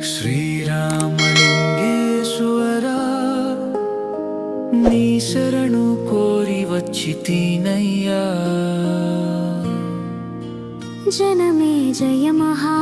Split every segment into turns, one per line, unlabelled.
శ్రీరామలింగేశ్వర నీ శరణు కోరి వచ్చి తీనయ్యా
జనమే జయ
మహా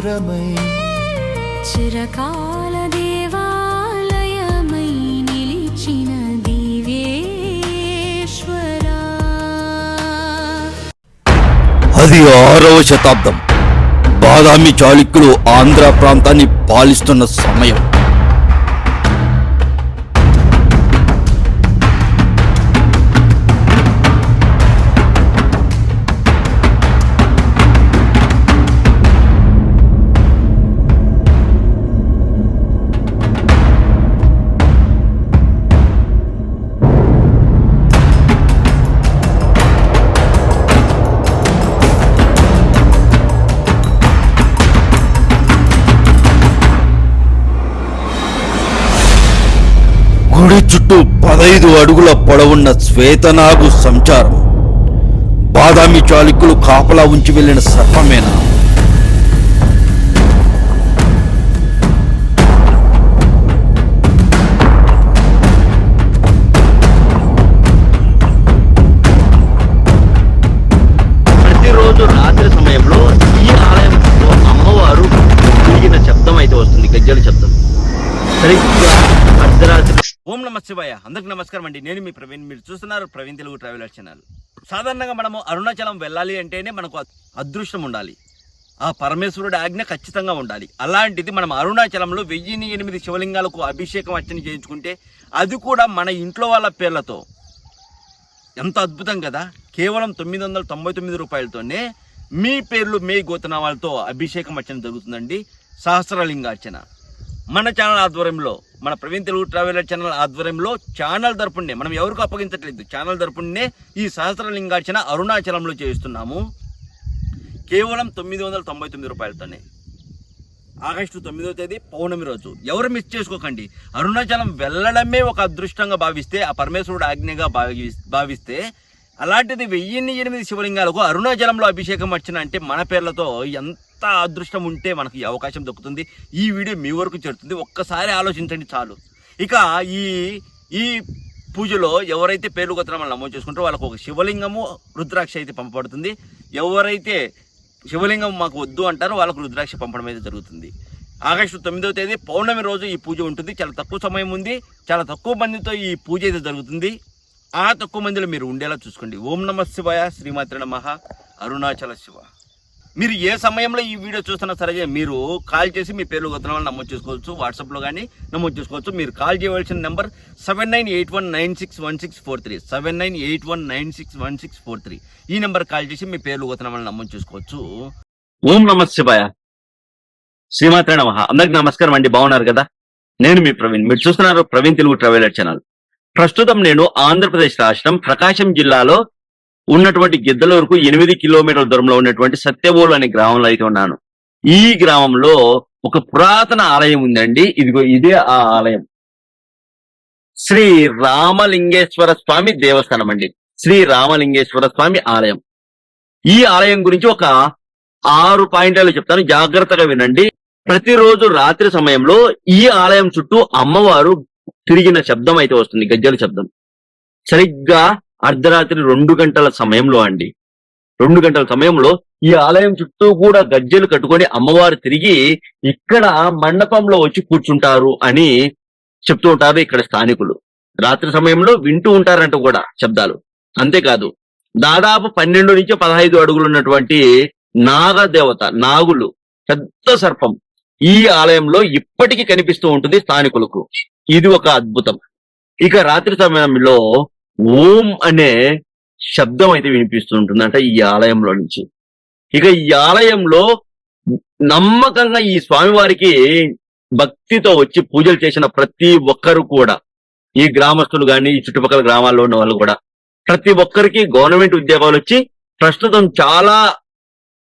గోపురమై
చిరకాల దేవాలయమై నిలిచిన దివ్యేశ్వరా.
అది ఆరవ శతాబ్దం. బాదామి చాళుక్యులు ఆంధ్ర ప్రాంతాన్ని పాలిస్తున్న సమయం. గుడి చుట్టూ పదైదు అడుగుల పొడవున్న శ్వేతనాగు సంచారం. బాదామి చాళుక్యులు కాపలా ఉంచి వెళ్ళిన సర్పమేనా?
నమ శివాయ అందరికి నమస్కారం అండి. నేను మీ ప్రవీణ్. మీరు చూస్తున్నారు ప్రవీణ్ తెలుగు ట్రావెలర్ ఛానల్. సాధారణంగా మనము అరుణాచలం వెళ్ళాలి అంటేనే మనకు అదృష్టం ఉండాలి. ఆ పరమేశ్వరుడి ఆజ్ఞ ఖచ్చితంగా ఉండాలి. అలాంటిది మనం అరుణాచలంలో వెయ్యిని ఎనిమిది శివలింగాలకు అభిషేకం అర్చన చేయించుకుంటే అది కూడా మన ఇంట్లో వాళ్ళ పేర్లతో. ఎంత అద్భుతం కదా! కేవలం తొమ్మిది వందల తొంభై తొమ్మిది రూపాయలతోనే మీ పేర్లు మీ గోతనామాలతో అభిషేకం అర్చన జరుగుతుందండి. సహస్రలింగార్చన. మన ఛానల్ ఆధ్వర్యంలో మన ప్రవీణ్ తెలుగు ట్రావెలర్ ఛానల్ ఆధ్వర్యంలో ఛానల్ తరపునే మనం ఎవరికి అప్పగించట్లేదు. ఛానల్ తరపునే ఈ సహస్రలింగార్చన అరుణాచలంలో చేస్తున్నాము కేవలం తొమ్మిది వందల తొంభై తొమ్మిది రూపాయలతోనే. ఆగస్టు తొమ్మిదో తేదీ పౌర్ణమి రోజు. ఎవరు మిస్ చేసుకోకండి. అరుణాచలం వెళ్ళడమే ఒక అదృష్టంగా భావిస్తే ఆ పరమేశ్వరుడు ఆజ్ఞగా భావి భావిస్తే అలాంటిది వెయ్యిన్ని ఎనిమిది శివలింగాలకు అరుణాచలంలో అభిషేకం వచ్చిన అంటే మన పేర్లతో ఎంత అదృష్టం ఉంటే మనకి అవకాశం దొక్కుతుంది. ఈ వీడియో మీ వరకు చేరుతుంది. ఒక్కసారి ఆలోచించండి చాలు. ఇక ఈ ఈ పూజలో ఎవరైతే పేర్లు గోత్రాలను నమోదు చేసుకుంటారో వాళ్ళకు ఒక శివలింగము రుద్రాక్ష అయితే పంపబడుతుంది. ఎవరైతే శివలింగం మాకు వద్దు అంటారో వాళ్ళకు రుద్రాక్ష పంపడం అయితే జరుగుతుంది. ఆగస్టు తొమ్మిదవ తేదీ పౌర్ణమి రోజు ఈ పూజ ఉంటుంది. చాలా తక్కువ సమయం ఉంది. చాలా తక్కువ మందితో ఈ పూజ అయితే జరుగుతుంది. ఆ తక్కువ మందిలో మీరు ఉండేలా చూసుకోండి. ఓం నమ శివాయ శ్రీమాత్ర నమః అరుణాచల శివ. మీరు ఏ సమయంలో ఈ వీడియో చూస్తున్నా సరే మీరు కాల్ చేసి మీ పేర్లు గొత్తనాలను నమోదు చేసుకోవచ్చు. వాట్సాప్లో కానీ నమోదు చేసుకోవచ్చు. మీరు కాల్ చేయవలసిన number seven nine eight one nine six one six four three. Seven nine eight one nine six one six four three. ఈ నెంబర్ కాల్ చేసి మీ పేర్లు గొత్తనాలను నమోదు చేసుకోవచ్చు. ఓం నమ శివాయ శ్రీమాత్రే నమ. అందరికి నమస్కారం అండి. బాగున్నారు కదా? నేను మీ ప్రవీణ్. మీరు చూస్తున్నారు ప్రవీణ్ తెలుగు ట్రావెలర్ ఛానల్. ప్రస్తుతం నేను ఆంధ్రప్రదేశ్ రాష్ట్రం ప్రకాశం జిల్లాలో ఉన్నటువంటి గిద్దలూరుకు ఎనిమిది కిలోమీటర్ల దూరంలో ఉన్నటువంటి సత్యవోలు అనే గ్రామంలో అయితే ఉన్నాను. ఈ గ్రామంలో ఒక పురాతన ఆలయం ఉందండి. ఇదిగో ఇదే ఆ ఆలయం. శ్రీ రామలింగేశ్వర స్వామి దేవస్థానం అండి. శ్రీ రామలింగేశ్వర స్వామి ఆలయం. ఈ ఆలయం గురించి ఒక ఆరు పాయింట్లు చెప్తాను. జాగ్రత్తగా వినండి. ప్రతిరోజు రాత్రి సమయంలో ఈ ఆలయం చుట్టూ అమ్మవారు తిరిగిన శబ్దం అయితే వస్తుంది గజ్జల శబ్దం. సరిగ్గా అర్ధరాత్రి రెండు గంటల సమయంలో అండి. రెండు గంటల సమయంలో ఈ ఆలయం చుట్టూ కూడా గజ్జెలు కట్టుకొని అమ్మవారు తిరిగి ఇక్కడ మండపంలో వచ్చి కూర్చుంటారు అని చెప్తూ ఉంటారు ఇక్కడ స్థానికులు. రాత్రి సమయంలో వింటూ ఉంటారంట కూడా శబ్దాలు.
అంతేకాదు దాదాపు పన్నెండు నుంచి పదహైదు అడుగులు ఉన్నటువంటి నాగదేవత నాగులు పెద్ద సర్పం ఈ ఆలయంలో ఇప్పటికీ కనిపిస్తూ ఉంటుంది స్థానికులకు. ఇది ఒక అద్భుతం. ఇక రాత్రి సమయంలో ఓం అనే శబ్దం అయితే వినిపిస్తూ ఉంటుందంట ఈ ఆలయంలో నుంచి. ఇక ఈ ఆలయంలో నమ్మకంగా ఈ స్వామివారికి భక్తితో వచ్చి పూజలు చేసిన ప్రతి ఒక్కరు కూడా ఈ గ్రామస్తులు కానీ ఈ చుట్టుపక్కల గ్రామాల్లో ఉన్న వాళ్ళు కూడా ప్రతి ఒక్కరికి గవర్నమెంట్ ఉద్యోగాలు వచ్చి ప్రస్తుతం చాలా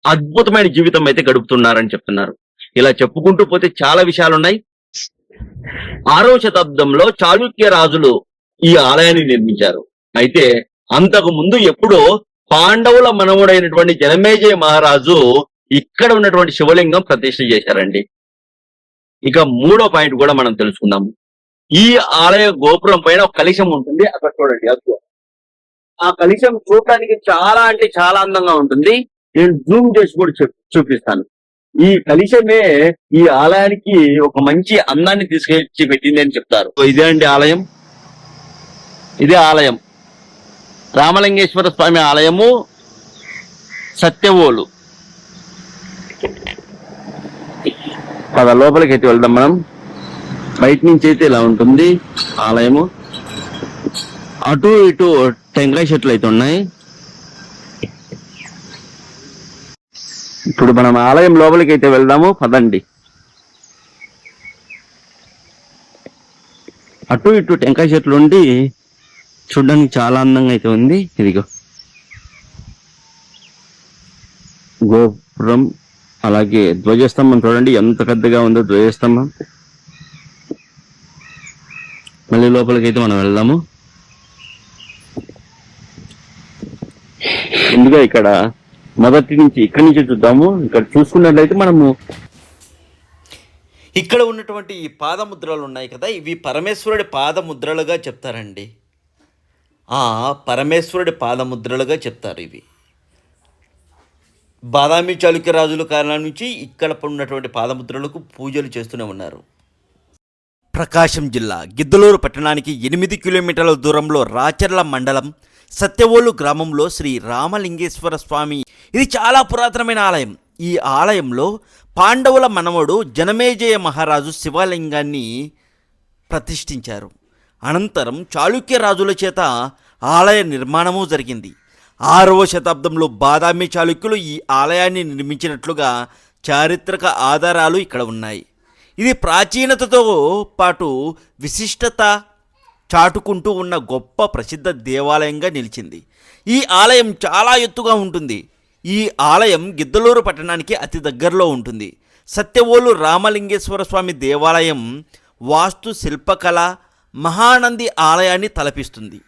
అద్భుతమైన జీవితం అయితే గడుపుతున్నారని చెప్తున్నారు. ఇలా చెప్పుకుంటూ పోతే చాలా విషయాలు ఉన్నాయి ఆరవ శతాబ్దంలో చాళుక్య రాజులు ఈ ఆలయాన్ని నిర్మించారు. అయితే అంతకు ముందు ఎప్పుడో పాండవుల మనవుడైనటువంటి జనమేజయ మహారాజు ఇక్కడ ఉన్నటువంటి శివలింగం ప్రతిష్ఠ చేశారండి. ఇక మూడో పాయింట్ కూడా మనం తెలుసుకుందాము ఈ ఆలయ గోపురం పైన ఒక కలిశం ఉంటుంది. అక్కడ చూడండి అదిగో. ఆ కలిశం చూడటానికి చాలా అంటే చాలా అందంగా ఉంటుంది. నేను జూమ్ చేసి కూడా చూపిస్తాను. ఈ కలిశమే ఈ ఆలయానికి ఒక మంచి అందాన్ని తీసుకొచ్చి పెట్టింది అని చెప్తారు ఇదే అండి ఆలయం? ఇదే ఆలయం. రామలింగేశ్వర స్వామి ఆలయము సత్యవోలు. పద లోపలికి అయితే వెళ్దాం మనం. బయట నుంచి అయితే ఇలా ఉంటుంది ఆలయము. అటు ఇటు టెంకాయ చెట్లు అయితే ఉన్నాయి. ఇప్పుడు మనం ఆలయం లోపలికి అయితే వెళ్దాము పదండి. అటు ఇటు టెంకాయ చెట్లు ఉండి చూడడానికి చాలా అందంగా అయితే ఉంది. ఇదిగో. గోపురం అలాగే ధ్వజస్తంభం చూడండి ఎంత పెద్దగా ఉందో ధ్వజస్తంభం. మళ్ళీ లోపలికి అయితే మనం వెళ్దాము. ముందుగా ఇక్కడ మొదటి నుంచి ఇక్కడి నుంచి చూద్దాము. ఇక్కడ చూసుకున్నట్లయితే మనము
ఇక్కడ ఉన్నటువంటి ఈ పాదముద్రలు ఉన్నాయి కదా ఇవి పరమేశ్వరుడి పాదముద్రలుగా చెప్తారండి. ఆ పరమేశ్వరుడి పాదముద్రలుగా చెప్తారు ఇవి. బాదామి చాళుక్య రాజుల కాలం నుంచి ఇక్కడ ఉన్నటువంటి పాదముద్రలకు పూజలు చేస్తూనే ఉన్నారు. ప్రకాశం జిల్లా గిద్దలూరు పట్టణానికి ఎనిమిది కిలోమీటర్ల దూరంలో రాచర్ల మండలం సత్యవోలు గ్రామంలో శ్రీ రామలింగేశ్వర స్వామి. ఇది చాలా పురాతనమైన ఆలయం. ఈ ఆలయంలో పాండవుల మనవడు జనమేజయ మహారాజు శివలింగాన్ని ప్రతిష్ఠించారు. అనంతరం చాళుక్య రాజుల చేత ఆలయ నిర్మాణము జరిగింది. ఆరవ శతాబ్దంలో బాదామి చాళుక్యులు ఈ ఆలయాన్ని నిర్మించినట్లుగా చారిత్రక ఆధారాలు ఇక్కడ ఉన్నాయి. ఇది ప్రాచీనతతో పాటు విశిష్టత చాటుకుంటూ ఉన్న గొప్ప ప్రసిద్ధ దేవాలయంగా నిలిచింది. ఈ ఆలయం చాలా ఎత్తుగా ఉంటుంది. ఈ ఆలయం గిద్దలూరు పట్టణానికి అతి దగ్గరలో ఉంటుంది. సత్యవోలు రామలింగేశ్వర స్వామి దేవాలయం వాస్తు శిల్పకళ మహానంది ఆలయాన్ని తలపిస్తుంది.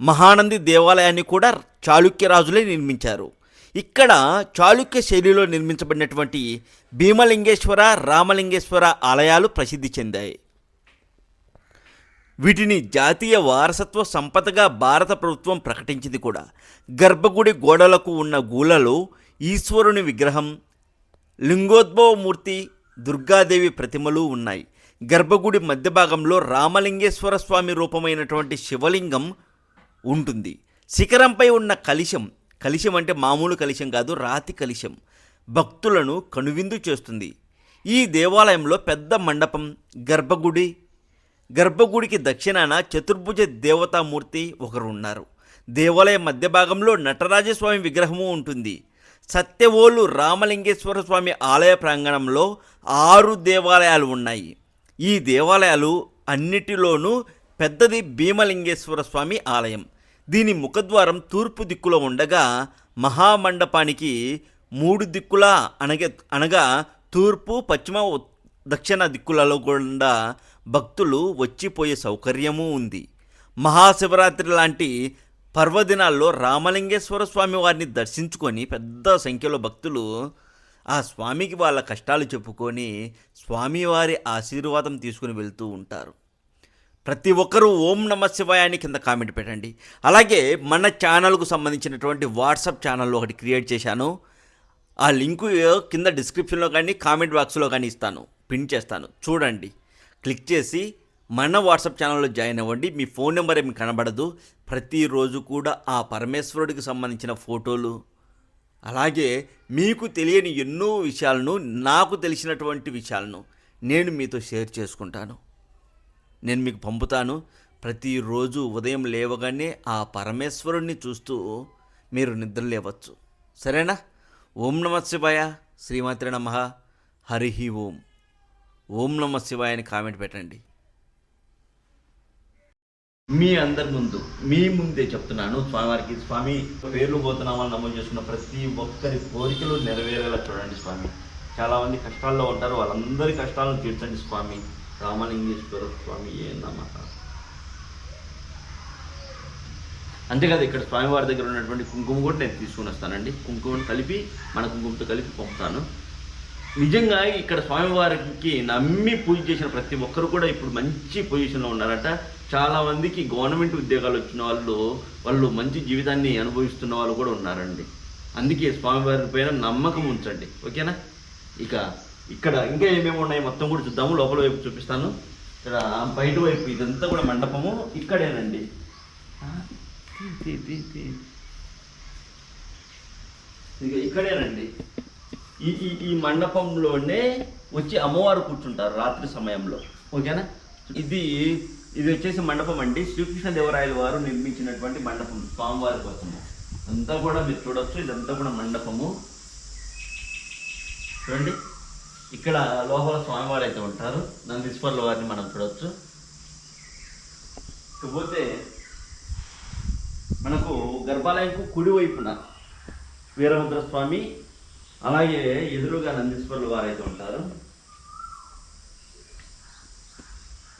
మహానంది దేవాలయాన్ని కూడా చాళుక్య రాజులే నిర్మించారు. ఇక్కడ చాళుక్య శైలిలో నిర్మించబడినటువంటి భీమలింగేశ్వర రామలింగేశ్వర ఆలయాలు ప్రసిద్ధి చెందాయి. వీటిని జాతీయ వారసత్వ సంపదగా భారత ప్రభుత్వం ప్రకటించింది కూడా. గర్భగుడి గోడలకు ఉన్న గూలలో ఈశ్వరుని విగ్రహం లింగోద్భవమూర్తి దుర్గాదేవి ప్రతిమలు ఉన్నాయి. గర్భగుడి మధ్య భాగంలో రామలింగేశ్వర స్వామి రూపమైనటువంటి శివలింగం ఉంటుంది. శిఖరంపై ఉన్న కలిశం కలిశం అంటే మామూలు కలిశం కాదు రాతి కలిశం భక్తులను కనువిందు చేస్తుంది. ఈ దేవాలయంలో పెద్ద మండపం గర్భగుడి గర్భగుడికి దక్షిణాన చతుర్భుజ దేవతామూర్తి ఒకరు ఉన్నారు దేవాలయ మధ్య భాగంలో నటరాజస్వామి విగ్రహము ఉంటుంది. సత్యవోలు రామలింగేశ్వర స్వామి ఆలయ ప్రాంగణంలో ఆరు దేవాలయాలు ఉన్నాయి. ఈ దేవాలయాలు అన్నిటిలోనూ పెద్దది భీమలింగేశ్వర స్వామి ఆలయం. దీని ముఖద్వారం తూర్పు దిక్కులో ఉండగా మహామండపానికి మూడు దిక్కుల అనగా అనగా తూర్పు పశ్చిమ దక్షిణ దిక్కులలో కూడా భక్తులు వచ్చిపోయే సౌకర్యము ఉంది. మహాశివరాత్రి లాంటి పర్వదినాల్లో రామలింగేశ్వర స్వామి వారిని దర్శించుకొని పెద్ద సంఖ్యలో భక్తులు ఆ స్వామికి వాళ్ళ కష్టాలు చెప్పుకొని స్వామివారి ఆశీర్వాదం తీసుకుని వెళ్తూ ఉంటారు. ప్రతి ఒక్కరూ ఓం నమ శివాయాన్ని కింద కామెంట్ పెట్టండి. అలాగే మన ఛానల్కు సంబంధించినటువంటి వాట్సాప్ ఛానల్ ఒకటి క్రియేట్ చేశాను. ఆ లింకు కింద డిస్క్రిప్షన్లో కానీ కామెంట్ బాక్స్లో కానీ ఇస్తాను. పిన్ చేస్తాను. చూడండి. క్లిక్ చేసి మన వాట్సాప్ ఛానల్లో జాయిన్ అవ్వండి. మీ ఫోన్ నెంబర్ ఏమి కనబడదు. ప్రతిరోజు కూడా ఆ పరమేశ్వరుడికి సంబంధించిన ఫోటోలు అలాగే మీకు తెలియని ఎన్నో విషయాలను నాకు తెలిసినటువంటి విషయాలను నేను మీతో షేర్ చేసుకుంటాను. నేను మీకు పంపుతాను. ప్రతిరోజు ఉదయం లేవగానే ఆ పరమేశ్వరుణ్ణి చూస్తూ మీరు నిద్ర లేవచ్చు. సరేనా? ఓం నమ శివాయ. శ్రీమాత్రి నమ. హరి ఓం. ఓం నమ శివాయ అని కామెంట్ పెట్టండి. మీ అందరి ముందు మీ ముందే చెప్తున్నాను. స్వామివారికి స్వామి పేర్లు పోతున్నామని నమోదు చేసుకున్న ప్రతి ఒక్కరి కోరికలు నెరవేరేలా చూడండి స్వామి. చాలామంది కష్టాల్లో ఉంటారు. వాళ్ళందరి కష్టాలను తీర్చండి స్వామి. రామలింగేశ్వర స్వామి ఏ అంతేకాదు ఇక్కడ స్వామివారి దగ్గర ఉన్నటువంటి కుంకుమ కూడా నేను తీసుకుని వస్తానండి. కుంకుమను కలిపి మన కుంకుమతో కలిపి పంపుతాను. నిజంగా ఇక్కడ స్వామివారికి నమ్మి పూజ చేసిన ప్రతి ఒక్కరు కూడా ఇప్పుడు మంచి పొజిషన్లో ఉన్నారట. చాలా మందికి గవర్నమెంట్ ఉద్యోగాలు వచ్చిన వాళ్ళు వాళ్ళు మంచి జీవితాన్ని అనుభవిస్తున్న వాళ్ళు కూడా ఉన్నారండి. అందుకే స్వామివారి పైన నమ్మకం ఉంచండి. ఓకేనా? ఇక ఇక్కడ ఇంకా ఏమేమి ఉన్నాయి మొత్తం కూడా చూద్దాము. లోపల వైపు చూపిస్తాను. ఇక్కడ బయట వైపు ఇదంతా కూడా మండపము ఇక్కడేనండి. ఇక ఇక్కడేనండి. ఈ ఈ ఈ మండపంలోనే వచ్చి అమ్మవారు కూర్చుంటారు రాత్రి సమయంలో. ఓకేనా? ఇది ఇది వచ్చేసి మండపం అండి. శ్రీకృష్ణ దేవరాయల వారు నిర్మించినటువంటి మండపం స్వామివారి కోసము. అంతా కూడా మీరు చూడొచ్చు. ఇదంతా కూడా మండపము. చూడండి. ఇక్కడ లోపల స్వామివారు అయితే ఉంటారు. నందీశ్వర్ల వారిని మనం చూడొచ్చు. ఇకపోతే మనకు గర్భాలయంకు కుడి వైపున వీరభద్ర స్వామి అలాగే ఎదురుగా నందీశ్వరులు వారు అయితే ఉంటారు.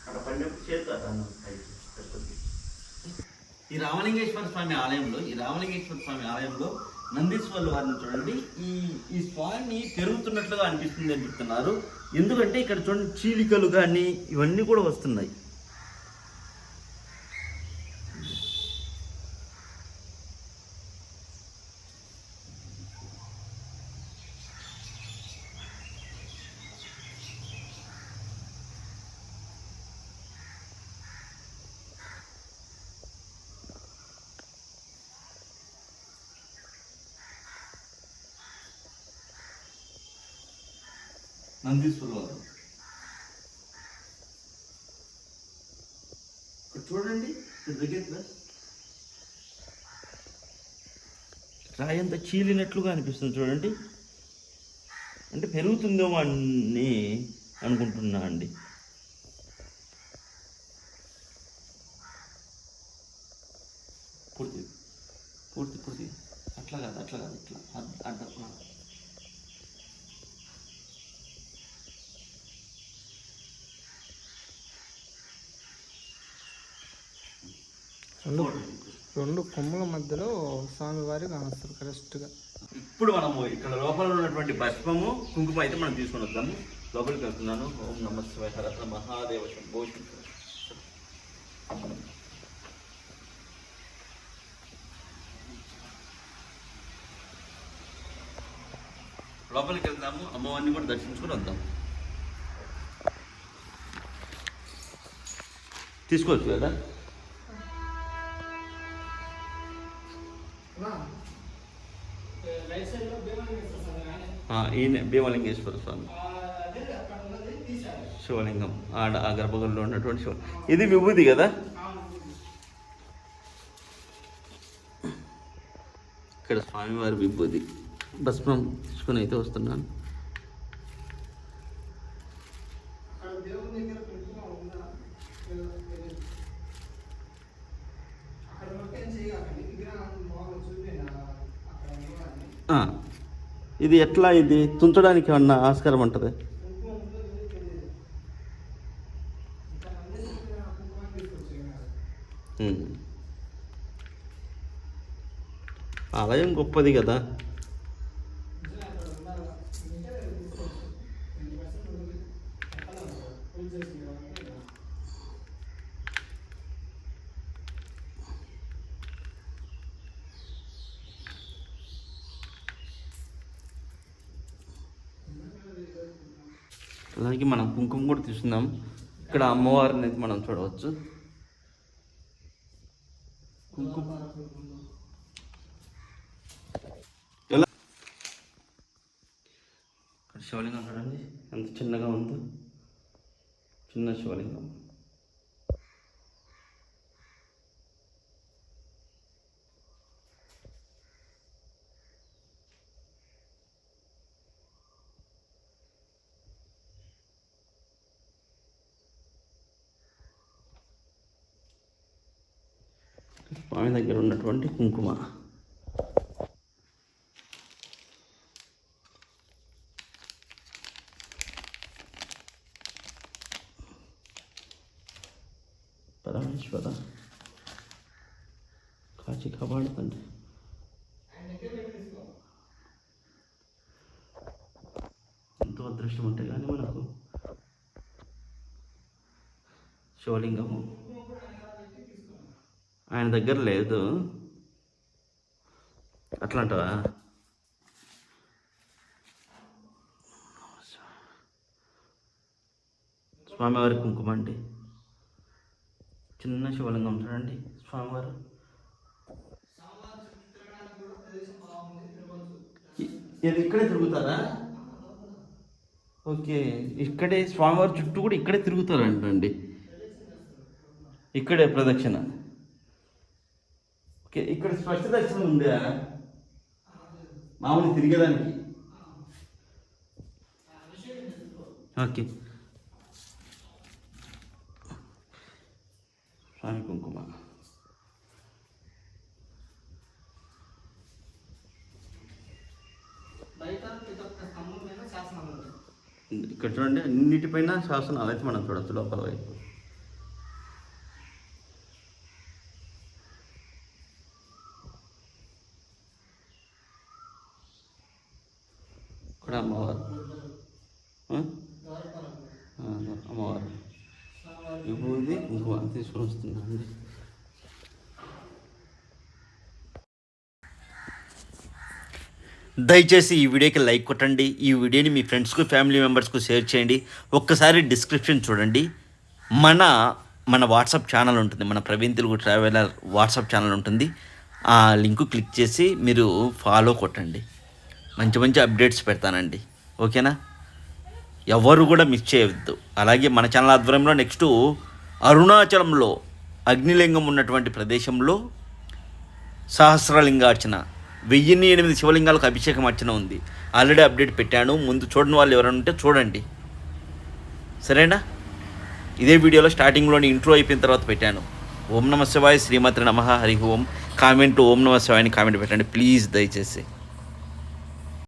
అక్కడ పడినప్పుడు ఈ రామలింగేశ్వర స్వామి ఆలయంలో ఈ రామలింగేశ్వర స్వామి ఆలయంలో నందీశ్వరులు వారిని చూడండి. ఈ ఈ స్వామిని పెరుగుతున్నట్లుగా అనిపిస్తుంది అని చెప్తున్నారు. ఎందుకంటే ఇక్కడ చూడండి చీలికలు కానీ ఇవన్నీ కూడా వస్తున్నాయి. నందీశ్వరరావు ఇక్కడ చూడండి ఇక్కడ దగ్గరికి చీలినట్లుగా అనిపిస్తుంది చూడండి. అంటే పెరుగుతుందేమో అని అనుకుంటున్నా అండి. పూర్తి పూర్తి పూర్తి. అట్లా కాదు అట్లా కాదు ఇట్లా. అడ్డ
రెండు రెండు కొమ్ముల మధ్యలో స్వామివారి కానొస్తారు కరెక్ట్గా.
ఇప్పుడు మనము ఇక్కడ లోపల ఉన్నటువంటి భస్మము కుంకుమ అయితే మనం తీసుకొని వద్దాము. లోపలికి వెళ్తున్నాను. ఓం నమ శివాయ హరహర మహాదేవ శంభో లోపలికి వెళ్దాము. అమ్మవారిని కూడా దర్శించుకొని వద్దాం. తీసుకోవచ్చు కదా? ఈయన భీమలింగేశ్వర స్వామి శివలింగం ఆడ ఆ గర్భగుడిలో ఉన్నటువంటి శివ ఇది విభూతి కదా ఇక్కడ స్వామివారి విభూది భస్మం తీసుకుని అయితే వస్తున్నాను ఆ, ఇది ఎట్లా ఇది? తుంచడానికి ఏమన్నా ఆస్కారం ఉంటుంది? ఆలయం గొప్పది కదా. అలాగే మనం కుంకుమ కూడా తీసుకుందాం.
ఇక్కడ అమ్మవారిని అయితే మనం చూడవచ్చు కుంకుమ ఎలా ఇక్కడ శివలింగం చూడండి ఎంత చిన్నగా ఉందో చిన్న శివలింగం స్వామి దగ్గర ఉన్నటువంటి కుంకుమ. పరమేశ్వర కాచి కాపాడుతండి ఎంతో అదృష్టం ఉంటే కానీ మనకు శివలింగము ఆయన దగ్గర లేదు. అట్లా అంటావా స్వామివారి కుంకుమ అండి. చిన్న శివలింగం చూడండి. స్వామివారు. ఇది ఇక్కడే తిరుగుతారా? ఓకే. ఇక్కడే స్వామివారి చుట్టూ కూడా ఇక్కడే తిరుగుతారంటండి. ఇక్కడే ప్రదక్షిణ. ఇక్కడ స్పష్ట దర్శనం ఉందా? మామూలు తిరిగేదానికి. ఓకే. స్వామి కుంకుమ. ఇక్కడ చూడండి అన్నిటిపైన శాసనాలు అయితే మనం చూడొచ్చు లోపల వైపు. ఇక్కడ అమ్మవారు. అమ్మవారు విభూది కుంకుమ తీసుకొని వస్తుందండి
దయచేసి ఈ వీడియోకి లైక్ కొట్టండి. ఈ వీడియోని మీ ఫ్రెండ్స్కు ఫ్యామిలీ మెంబర్స్కు షేర్ చేయండి. ఒక్కసారి డిస్క్రిప్షన్ చూడండి. మన మన వాట్సాప్ ఛానల్ ఉంటుంది. మన Praveen Telugu traveller WhatsApp channel ఉంటుంది. ఆ లింకు క్లిక్ చేసి మీరు ఫాలో కొట్టండి. మంచి మంచి అప్డేట్స్ పెడతానండి. ఓకేనా? ఎవరు కూడా మిస్ చేయవద్దు అలాగే మన ఛానల్ ఆధ్వర్యంలో నెక్స్ట్ అరుణాచలంలో అగ్నిలింగం ఉన్నటువంటి ప్రదేశంలో సహస్రలింగార్చన. వెయ్యిన్ని ఎనిమిది శివలింగాలకు అభిషేకం అర్చన ఉంది. ఆల్రెడీ అప్డేట్ పెట్టాను. ముందు చూడని వాళ్ళు ఎవరైనా ఉంటే చూడండి. సరేనా? ఇదే వీడియోలో స్టార్టింగ్లోని ఇంట్రో అయిపోయిన తర్వాత పెట్టాను. ఓం నమ శివాయ శ్రీమతి నమ. హరి ఓం. కామెంట్ ఓం నమ శివాయని కామెంట్ పెట్టండి. ప్లీజ్ దయచేసి.